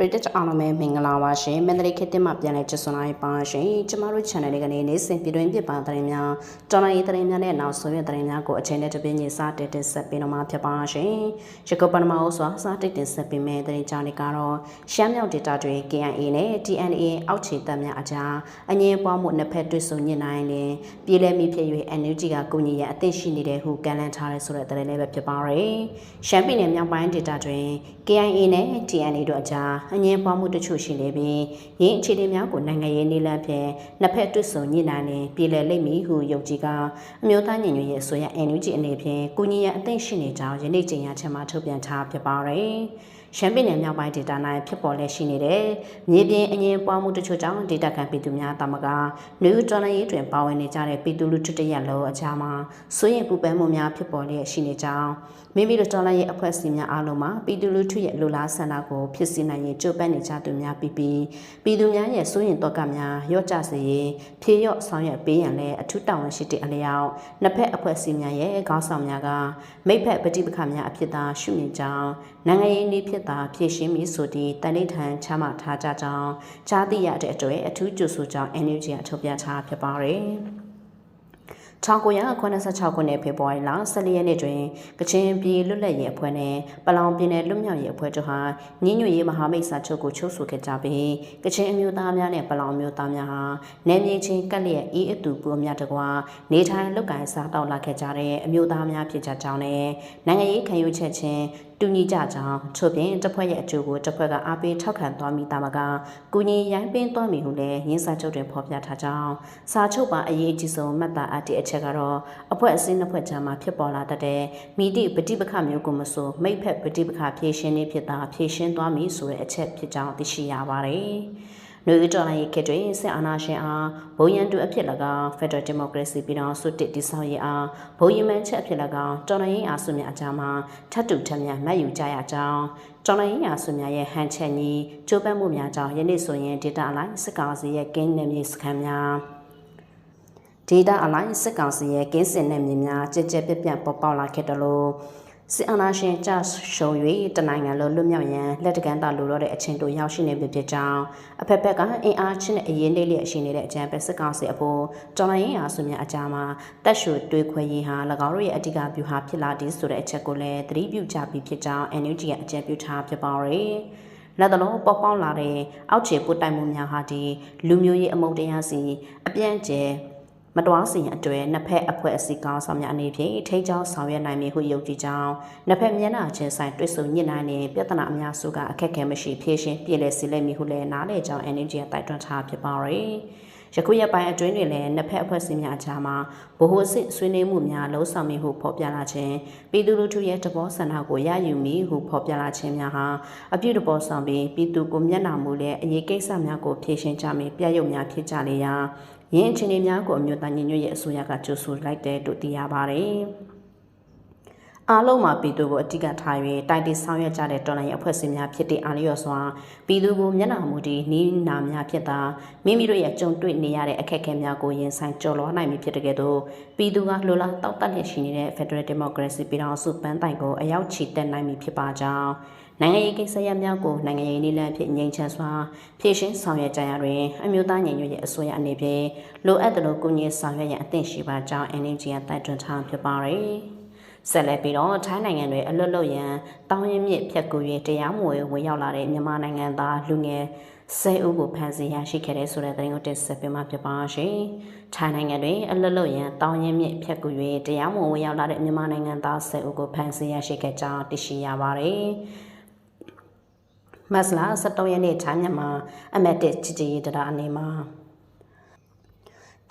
ပရိသတ်အားလုံးပဲမင်္ဂလာပါရှင်မန္တလေးခေတ်သစ်မှပြန်လည်ကြစွန်လိုက်ပါရှင်ကျမတို့ channel လေးကနေနေ့စဉ်ပြည်တွင်းပြပသတင်းများတော်လိုင်းရေးသတင်းများနဲ့နောက်ဆုံးရသတင်းများကိုအချိန်နဲ့တပြည့်ညီစတင်တင်ဆက်ပေးတော့မှာဖြစ်ပါရှင်ရကုပနမအိုးစွာစတင်တင်ဆက်ပေးမယ့်သတင်းကြောင်းတွေကတော့ရှမ်းမြောက်ဒေတာတွေ KNA နဲ့ TNA အောက်ခြေတပ်များအကြားအငင်းပွားမှုနှစ်ဖက်တွေ့ဆုံညှိနှိုင်းရင်ပြည်လဲမိဖြစ်၍ NUG ကကုညီရန်အသင့်ရှိနေတဲ့ဟုကန်လန်ထားတဲ့ဆိုတဲ့သတင်းလေးပဲဖြစ်ပါရယ်ရှမ်းပြည်နယ်မြောက်ပိုင်းဒေတာတွင် KNA နဲ့ TNA တို့အကြားအငင်းပွားမှုတချို့ရှိနေပြီးရင်းအခြေအနေများကိုနိုင်ငံရေးနည်းလမ်းဖြင့်နှစ်ဖက်တွစ်ဆုံညှိနှိုင်းနေပြည်လည်လိမ့်မည်ဟုယုံကြည်ကအမျိုးသားညီညွတ်ရေးအစိုးရ NUG အနေဖြင့်ကုညီရန်အသင့်ရှိနေကြောင်းယနေ့ကြေညာချက်မှာထုတ်ပြန်ထားဖြစ်ပါတယ်။ ရှမ်းပြည်နယ်မြောက်ပိုင်းဒေသ၌ဖြစ်ပေါ်လက်ရှိနေတဲ့မြေပြင်အငင်းပွားမှုတချို့ကြောင့်ဒေသခံပြည်သူများတမကနယူးတော်လရေးတွင်ပါဝင်နေကြတဲ့ပြည်သူလူထုတရက်လုံးအကြားမှာစိုးရင်ပူပန်မှုများဖြစ်ပေါ်လျက်ရှိနေကြောင်းမိမိတို့တော်လရေးအဖွဲ့အစည်းများအားလုံးမှာပြည်သူလူထုရဲ့လူလားဆန္ဒကိုဖြစ်စေနိုင်ရင်ကြိုးပမ်းနေကြသူများပြီးပြီးပြည်သူများရဲ့စိုးရင်တော့ကများရော့ကျစေရေးဖြေရော့ဆောင်ရွက်ပေးရန်လည်းအထူးတာဝန်ရှိတဲ့အလျောက်နှစ်ဖက်အဖွဲ့အစည်းများရဲ့ခေါင်းဆောင်များကမိဖက်ပဋိပက္ခများအဖြစ်သာရှုမြင်ကြောင်းနိုင်ငံရေးနည်းဖြစ်သာဖြည့်ရှင်းပြီးဆိုသည့်တန်ဋိဌာန်ချမှတ်ထားကြကြောင်းကြားသိရတဲ့အတွက်အထူးကြိုဆိုကြောင်း NUG ကထုတ်ပြန်ထားဖြစ်ပါတယ်။1986ခုနှစ်ဖေဖော်ဝါရီလ14ရက်နေ့တွင်ကချင်ပြည်လွတ်လပ်ရေးအဖွဲ့နဲ့ပလောင်ပြည်နယ်လွတ်မြောက်ရေးအဖွဲ့တို့ဟာညီညွတ်ရေးမဟာမိတ်စာချုပ်ကိုချုပ်ဆိုခဲ့ကြပြီးကချင်အမျိုးသားများနဲ့ပလောင်မျိုးသားများဟာနယ်မြေချင်းကပ်လျက်အေးအတူပူအများတကွာနေထိုင်လုပ်ကိုင်စားတောက်လာခဲ့ကြတဲ့အမျိုးသားများဖြစ်ကြကြောင်းနဲ့နိုင်ငံရေးခံယူချက်ချင်း တူညီကြကြောင်းထို့ပြင်တစ်ဖွဲ့ရဲ့အကျိုးကိုတစ်ဖွဲ့ကအားပေးထောက်ခံသွားမိတာမကကုညီရိုင်းပင်းသွားမိဟုလည်းရင်းစာချုပ်တွင်ဖော်ပြထားကြောင်းစာချုပ်ပါအရေးအကြီးဆုံးမှတ်သားအပ်တဲ့အချက်ကတော့အဖွဲ့အစည်းနှစ်ဖွဲ့ကြားမှာဖြစ်ပေါ်လာတတ်တဲ့မိတိပฏิပခမျိုးကိုမဆိုမိဖက်ပฏิပခဖြည့်ရှင်းနေဖြစ်တာဖြည့်ရှင်းသွားမိဆိုတဲ့အချက်ဖြစ်ကြောင်းသိရှိရပါတယ်။ နွေဦးတော်လိုင်းရေးခေတ်တွင်စစ်အာဏာရှင်အားဘုံရန်တူအဖြစ်၎င်း Federal Democracy ပြည်တော်စုတစ်တိဆောက်ရေးအားဘုံရမန်ချက်အဖြစ်၎င်းတော်လိုင်းရေးအားစုများအကြားမှာထပ်တူထပ်မြတ်မှတ်ယူကြရကြောင်းတော်လိုင်းရေးအားစုများရဲ့ဟန်ချက်ကြီးကြိုးပမ်းမှုများကြောင့်ယနေ့ဆိုရင်ဒေတာအလိုက်စစ်ကောင်စီရဲ့ကင်းနယ်မြေစခန်းများဒေတာအလိုက်စစ်ကောင်စီရဲ့ကင်းစင်နယ်မြေများကြက်ကြက်ပြက်ပြက်ပေါ်ပေါက်လာခဲ့တယ်လို့ စစ်အာဏာရှင်ကြရှုံ၍တနိုင်ငံလုံးလွတ်မြောက်ရန်လက်တကမ်းသာလိုတော့တဲ့အချင်းတို့ရောက်ရှိနေပြီဖြစ်ကြောင်းအဖက်ဖက်ကအင်အားချင်းတဲ့အရင်လေးလျက်ရှိနေတဲ့အကြံပဲစစ်ကောင်စီအပေါ်တော်လိုင်းရင်အားစုများအကြမှာတက်ရှူတွေးခွဲရေးဟာ၎င်းတို့ရဲ့အဓိကဗျူဟာဖြစ်လာသည်ဆိုတဲ့အချက်ကိုလည်းသတိပြုကြပြီးဖြစ်ကြောင်း NUG ကအကြံပြုထားဖြစ်ပါရယ်လက်တလုံးပေါပေါက်လာတဲ့အောက်ခြေပုတ်တိုင်မှုများဟာဒီလူမျိုးရေးအမုန်းတရားစီအပြန့်ကျဲ မတော်စီရင်အတွဲနှစ်ဖက်အဖွဲ့အစည်းကောင်းဆောင်များအနေဖြင့်ထိန်းချောင်းဆောင်ရွက်နိုင်မည်ဟုယုံကြည်ကြောင်းနှစ်ဖက်မျက်နှာချင်းဆိုင်တွေ့ဆုံညှိနှိုင်းနေပြဿနာအများစုကအခက်အခဲမရှိဖြေရှင်းပြည်လည်စေလိမ့်မည်ဟုလည်းနားလည်ကြောင်း NGO တိုက်တွန်းထားဖြစ်ပါရယ်ယခုရက်ပိုင်းအတွင်းတွင်လည်းနှစ်ဖက်အဖွဲ့အစည်းများအကြားမှာဗဟိုအဆင့်ဆွေးနွေးမှုများလှုံ့ဆော်မိဟုဖော်ပြလာခြင်းပြည်သူလူထုရဲ့တဘောဆန္ဒကိုရယူမိဟုဖော်ပြလာခြင်းများဟာအပြုတဘောဆောင်ပြီးပြည်သူကိုမျက်နှာမူလျက်အရေးကိစ္စများကိုဖြေရှင်းကြမည်ပြရုပ်များဖြစ်ကြလေရာ ရင်းအခြေအနေများကိုအမျိုးသားညီညွတ်ရေးအစိုးရကကြိုးဆိုလိုက်တဲ့လို့သိရပါတယ်။ အားလုံးမှာပြည်သူကိုအတိကထား၍တိုက်တိဆောင်ရွက်ကြတဲ့တော်လှန်ရေးအဖွဲ့အစည်းများဖြစ်တဲ့အာလျော်စွာပြည်သူကိုမျက်နှာမူတည်နီးနာများဖြစ်တာမိမိတို့ရဲ့ကြုံတွေ့နေရတဲ့အခက်အခဲများကိုရင်ဆိုင်ကျော်လွှားနိုင်ပြီဖြစ်တဲ့ကဲ့သို့ပြည်သူကလှလာတောက်တက်နေရှိနေတဲ့ Federal Democracy ပြည်ထောင်စုပန်းတိုင်ကိုအရောက်ချီတက်နိုင်ပြီဖြစ်ပါကြောင်းနိုင်ငံရေးကိစ္စရပ်များကိုနိုင်ငံရေးနည်းလမ်းဖြင့်ငြိမ်းချမ်းစွာဖြည့်ရှင်းဆောင်ရွက်ကြရတွင်အမျိုးသားညီညွတ်ရေးအစိုးရအနေဖြင့်လိုအပ်သလိုကူညီဆောင်ရွက်ရန်အသင့်ရှိပါကြောင်း NGO တိုက်တွန်းထားဖြစ်ပါရယ် ဆက်လက်ပြီးတော့ထိုင်းနိုင်ငံတွင်အလွတ်လွတ်ရန်တောင်းရင်မြစ်ဖြတ်ကူ၍တရားမဝင်ဝင်ရောက်လာတဲ့မြန်မာနိုင်ငံသားလူငယ်ဆဲဦးကိုဖမ်းဆီးရရှိခဲ့တဲ့ဆိုတဲ့သတင်းကိုတင်ဆက်ပေးမှာဖြစ်ပါရှင်။ထိုင်းနိုင်ငံတွင်အလွတ်လွတ်ရန်တောင်းရင်မြစ်ဖြတ်ကူ၍တရားမဝင်ဝင်ရောက်လာတဲ့မြန်မာနိုင်ငံသားဆဲဦးကိုဖမ်းဆီးရရှိခဲ့ကြောင်းသိရှိရပါတယ်။မတ်လ23ရက်နေ့ထိုင်းမြန်မာအမက်တစ်ချစ်ချစ်ရေးတရာအနေမှာ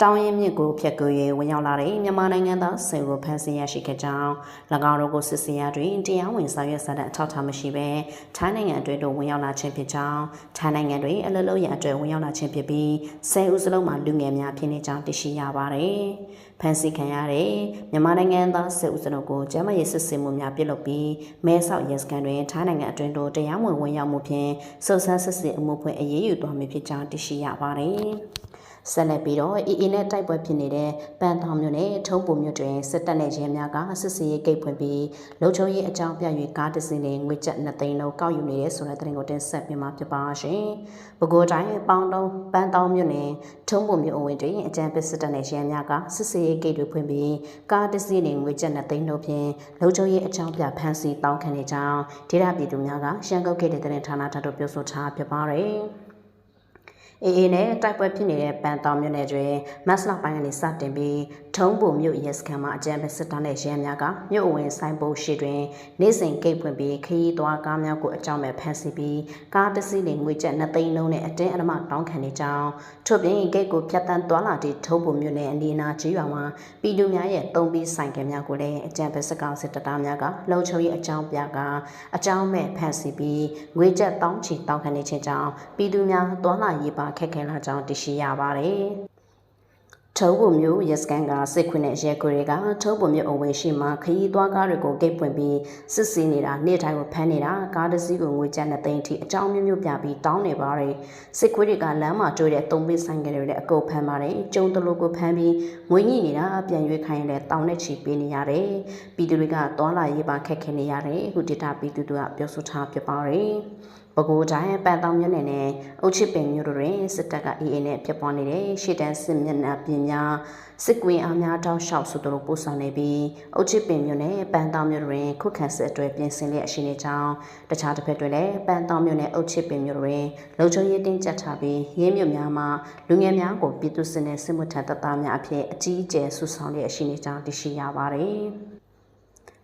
တောင်းရင်မြစ်ကိုဖျက်ကူ၍ဝင်ရောက်လာတဲ့မြန်မာနိုင်ငံသားဆယ်ကိုဖမ်းဆီးရရှိခဲ့ကြောင်း၎င်းတို့ကိုစစ်ဆေးရတွင်တရားဝင်စာရွက်စာတမ်းအထောက်အထားမရှိဘဲထိုင်းနိုင်ငံအတွင်းသို့ဝင်ရောက်လာခြင်းဖြစ်ကြောင်းထိုင်းနိုင်ငံတွင်အလလုံးရန်အတွက်ဝင်ရောက်လာခြင်းဖြစ်ပြီးဆယ်ဦးစလုံးမှာလူငယ်များဖြစ်နေကြောင်းသိရှိရပါတယ်။ဖမ်းဆီးခံရတဲ့မြန်မာနိုင်ငံသားဆယ်ဦးစလုံးကိုကျန်းမာရေးစစ်ဆေးမှုများပြုလုပ်ပြီးမဲဆောက်ရဲစခန်းတွင်ထိုင်းနိုင်ငံအတွင်းသို့တရားဝင်ဝင်ရောက်မှုဖြင့်စုံစမ်းစစ်ဆေးအမှုဖွင့်အရေးယူသွားမည်ဖြစ်ကြောင်းသိရှိရပါတယ်။ ဆက်လက်ပြီးတော့အီအီနဲ့တိုက်ပွဲဖြစ်နေတဲ့ပန်းတောင်မြို့နယ်ထုံးပုံမြို့တွင်စစ်တပ်နဲ့ရဲများကစစ်စီရေးဂိတ်ဖွင့်ပြီးလုံခြုံရေးအကြောင်းပြ၍ကားတစ်စီးနဲ့ငွေကျပ်2သိန်းလုံးကောက်ယူနေတဲ့ဆိုတဲ့သတင်းကိုတင်ဆက်ပေးမှာဖြစ်ပါရှင်။ပဲခူးတိုင်းပေါင်းတုံးပန်းတောင်မြို့နယ်ထုံးပုံမြို့အဝင်တွင်အကြံပေးစစ်တပ်နဲ့ရဲများကစစ်စီရေးဂိတ်တွေဖွင့်ပြီးကားတစ်စီးနဲ့ငွေကျပ်2သိန်းလုံးဖြင့်လုံခြုံရေးအကြောင်းပြဖမ်းဆီးတောင်းခံနေကြောင်းဒေသပြည်သူများကရှမ်းကုတ်ဂိတ်တဲ့သတင်းဌာနထံသို့ပြောဆိုထားဖြစ်ပါတယ်။ အေးအေးနဲ့တိုက်ပွဲဖြစ်နေတဲ့ပန်တောင်မြို့နယ်တွင်မတ်လပိုင်းကနေစတင်ပြီးထုံးပုံမြို့ရဲစခန်းမှာအကြမ်းဖက်စစ်တပ်နဲ့ရဲများကမြို့အဝင်ဆိုင်ပိုးရှိတွင်နေစဉ်ဂိတ်ဖွင့်ပြီးခရီးသွားကားများကိုအကြောင်းမဲ့ဖမ်းဆီးပြီးကားတစ်စီးနဲ့ငွေကျပ်2သိန်းလုံးနဲ့အတင်းအဓမ္မတောင်းခံနေကြောင်းထို့ပြင်ဂိတ်ကိုဖျက်ဆီးသွားလာသည့်ထုံးပုံမြို့နယ်အနီးအနားကြီးရွာမှာပြည်သူများရဲ့တုံးပြီးဆိုင်ကများကိုလည်းအကြမ်းဖက်စစ်ကောင်စစ်တပ်သားများကလုံခြုံရေးအကြောင်းပြကအကြောင်းမဲ့ဖမ်းဆီးပြီးငွေကျပ်တောင်းချီတောင်းခံနေခြင်းကြောင့်ပြည်သူများသွားလာရေးပါခက်ခဲလာကြောင်းသိရှိရပါတယ်။ထုံးပုံမျိုးရက်စကန်ကစစ်ခွင်းနဲ့ရဲကိုတွေကထုံးပုံမျိုးအဝယ်ရှိမှခရီးသွားကားတွေကိုဂိတ်ပွင့်ပြီးစစ်စီးနေတာနေ့တိုင်းကိုဖမ်းနေတာကားတစ်စီးကိုငွေကျပ်2သိန်းထိအကြောင်းမျိုးမျိုးပြပြီးတောင်းနေပါတယ်စစ်ခွေးတွေကလမ်းမှာတွေ့တဲ့သုံးပေးဆိုင်ကလေးတွေလည်းအကုန်ဖမ်းပါတယ်ကျုံတလူကိုဖမ်းပြီးငွေညှိနေတာပြန်ရွေးခိုင်းလဲတောင်းနဲ့ချီပေးနေရတယ်ပြည်သူတွေကသွားလာရေးပါခက်ခဲနေရတယ်အခုဒေတာပြည်သူတို့ကပြောဆိုထားပြပါတယ် ပဲခူးတိုင်းပန်တောင်မြို့နယ်နဲ့အုတ်ချစ်ပင်မြို့တို့တွင်စစ်တပ်ကအေးအေးနဲ့ပြပွားနေတဲ့ရှေ့တန်းစစ်မျက်နှာပြင်များစစ်ကွင်းအားများတောက်လျှောက်ဆိုတို့ပို့ဆောင်နေပြီးအုတ်ချစ်ပင်မြို့နယ်ပန်တောင်မြို့တွင်ခုခံစစ်အတွက်ပြင်ဆင်လျက်ရှိနေကြောင်းတခြားတစ်ဖက်တွင်လည်းပန်တောင်မြို့နယ်အုတ်ချစ်ပင်မြို့တွင်လုံခြုံရေးတင်းကျပ်ထားပြီးရင်းမြို့များမှာလူငယ်များကိုပြည်သူစစ်နဲ့စစ်မှုထမ်းတပ်သားများအဖြစ်အကြီးအကျယ်ဆူဆောင်လျက်ရှိနေကြောင်းသိရှိရပါတယ်။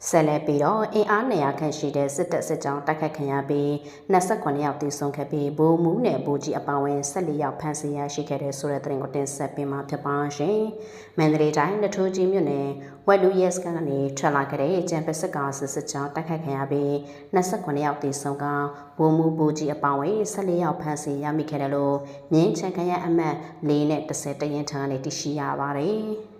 ဆက်လက်ပြီးတော့အင်အား200ခန့်ရှိတဲ့စစ်တပ်စစ်ကြောင်းတိုက်ခိုက်ခံရပြီး29ယောက်သေဆုံးခဲ့ပြီးဗိုလ်မှူးနဲ့ဗိုလ်ကြီးအပါအဝင်14ယောက်ဖမ်းဆီးရရှိခဲ့တဲ့ဆိုတဲ့သတင်းကိုတင်ဆက်ပေးမှာဖြစ်ပါရှင်။မန္တလေးတိုင်းနထိုးကြီးမြို့နယ်ဝက်လူရဲစကန်ကနေထွက်လာခဲ့တဲ့ကျန်ပစစ်ကောင်စစ်စစ်ကြောင်းတိုက်ခိုက်ခံရပြီး29ယောက်သေဆုံးကဗိုလ်မှူးဗိုလ်ကြီးအပါအဝင်14ယောက်ဖမ်းဆီးရမိခဲ့တယ်လို့မြင်းချန်ခရအမတ်၄နဲ့30တရင်ထံကနေသိရှိရပါတယ်။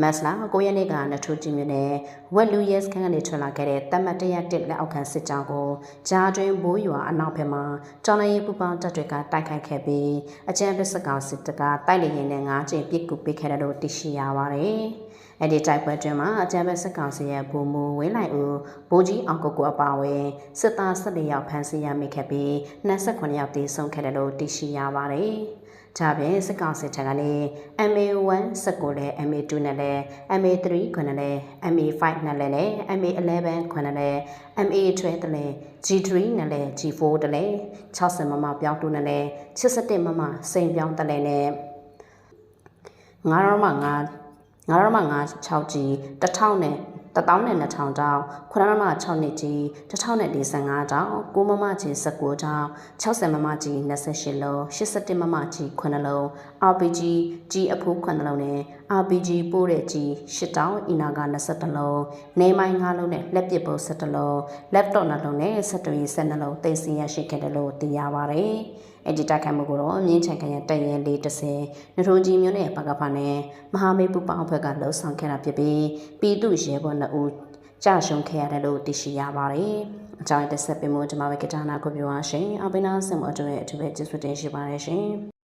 မတ်လာ9ရက်နေ့ကနထိုးကြီးမြို့နယ်ဝက်လူရဲစခန်းကနေထွက်လာခဲ့တဲ့တမတ်တရတစ်လက်အောက်ခံစစ်ကြောင်းကိုဂျာတွင်ဘိုးရွာအနောက်ဘက်မှာကျောင်းလေးပူပေါင်းတပ်တွေကတိုက်ခိုက်ခဲ့ပြီးအကြမ်းဖက်စစ်ကောင်စစ်တပ်ကတိုက်လေရင်နဲ့၅ချိန်ပစ်ကူပေးခဲ့တယ်လို့သိရှိရပါတယ်။ အဲ့ဒီတိုက်ပွဲတွင်မှာအကြမ်းဖက်စစ်ကောင်စီရဲ့ဗိုလ်မှူးဝင်းလိုက်ဦးဗိုလ်ကြီးအောင်ကိုကိုအပါအဝင်စစ်သား14ယောက်ဖမ်းဆီးရမိခဲ့ပြီး29ယောက်သေဆုံးခဲ့တယ်လို့သိရှိရပါတယ်။ဒါပြင်စစ်ကောင်စစ်ထံကနေ MA1 19နဲ့ MA2 နဲ့လည်း MA3 ခွနဲ့လည်း MA5 နဲ့လည်း MA11 ခွနဲ့လည်း MA12 နဲ့လည်း G3 နဲ့လည်း G4 နဲ့လည်း60မမပြောင်းတူနဲ့လည်း87မမစိန်ပြောင်းတက်လည်းနဲ့9ရမ9 9ရမ9 6 G 1000နဲ့12000တောင်း9မမ6နှစ်ကြီး1045တောင်း9မမကြီး19တောင်း60မမကြီး28လုံး81မမကြီး9လုံး RPG ကြီးအဖိုး9လုံးနဲ့ RPG ပိုးတဲ့ကြီး10တောင်းအီနာက22လုံးနေမိုင်း9လုံးနဲ့လက်ပစ်ပုတ်17လုံး laptop နှလုံးနဲ့စက်တွေ12လုံးတင်စီရရှိခဲ့တယ်လို့သိရပါတယ် အဲ့ဒီတိုက်ခိုက်မှုကိုတော့မြင်းချန်ခရတရင်430နထုံကြီးမျိုးနဲ့ပကဖာနဲ့မဟာမိတ်ပူပေါင်းအဖွဲ့ကလှုပ်ဆောင်ခဲ့တာဖြစ်ပြီးပြည်သူရဲဘော်2ဦးကြာရှုံးခဲ့ရတယ်လို့သိရှိရပါတယ်။အကြောင်းတက်ဆက်ပေးမှုဒီမှာပဲကတာနာကိုပြောပါရှင်။အပိနာဆင်မအတွဲအထူးပဲကျေးဇူးတင်ရှိပါတယ်ရှင်။